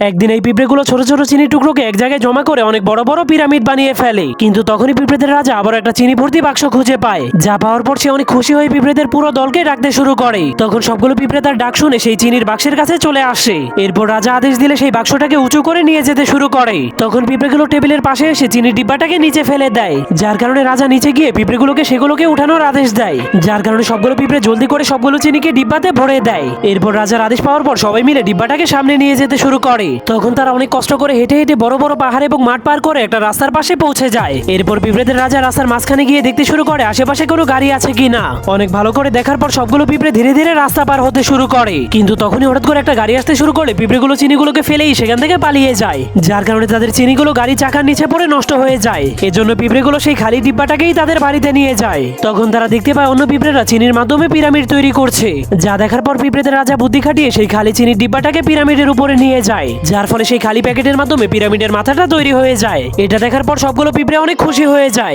একদিন এই পিঁপড়েগুলো ছোট ছোট চিনির টুকরোকে এক জায়গায় জমা করে অনেক বড় বড় পিরামিড বানিয়ে ফেলে। কিন্তু তখনই পিঁপড়েদের রাজা আবার একটা চিনি ভর্তি বাক্স খুঁজে পায়। যা পাওয়ার পর সে অনেক খুশি হয়ে পিঁপড়েদের পুরো দলকে ডাকতে শুরু করে। তখন সবগুলো পিঁপড়ে তার ডাক শুনে সেই চিনির বাক্সের কাছে চলে আসে। এরপর রাজা আদেশ দিলে সেই বাক্সটাকে উঁচু করে নিয়ে যেতে শুরু করে। তখন পিঁপড়েগুলো টেবিলের পাশে এসে চিনির ডিব্বাটাকে নিচে ফেলে দেয়। যার কারণে রাজা নিচে গিয়ে পিঁপড়েগুলোকে সেগুলোকে উঠানোর আদেশ দেয়। যার কারণে সবগুলো পিঁপড়ে জলদি করে সবগুলো চিনিকে ডিব্বাতে ভরে দেয়। এরপর রাজার আদেশ পাওয়ার পর সবাই মিলে ডিব্বাটাকে সামনে নিয়ে যেতে শুরু করে। তখন তারা অনেক কষ্ট করে হেঁটে হেঁটে বড় বড় পাহাড় এবং মাঠ পার করে একটা রাস্তার পাশে পৌঁছে যায়। এরপর পিঁপড়েদের রাজা রাস্তার মাঝখানে গিয়ে দেখতে শুরু করে, আশেপাশে কোনো গাড়ি আছে কিনা অনেক ভালো করে দেখার পর সবগুলো পিঁপড়ে ধীরে ধীরে রাস্তা পার হতে শুরু করে। কিন্তু তখনই হঠাৎ করে একটা গাড়ি আসতে শুরু করে পিঁপড়েগুলো চিনিগুলোকে ফেলেই সেখান থেকে পালিয়ে যায়। যার কারণে তাদের চিনিগুলো গাড়ি চাকার নিচে পড়ে নষ্ট হয়ে যায়। এজন্য পিঁপড়েগুলো সেই খালি ডিব্বাটাকেই তাদের বাড়িতে নিয়ে যায়। তখন তারা দেখতে পায় অন্য পিঁপড়েরা চিনির মাধ্যমে পিরামিড তৈরি করছে। যা দেখার পর পিঁপড়েদের রাজা বুদ্ধি খাটিয়ে সেই খালি চিনির ডিব্বাটাকে পিরামিডের উপরে নিয়ে যায়। যার ফলে সেই খালি প্যাকেটের মাধ্যমে পিরামিডের মাথাটা তৈরি হয়ে যায়। এটা দেখার পর সবগুলো পিঁপড়ে অনেক খুশি হয়ে যায়।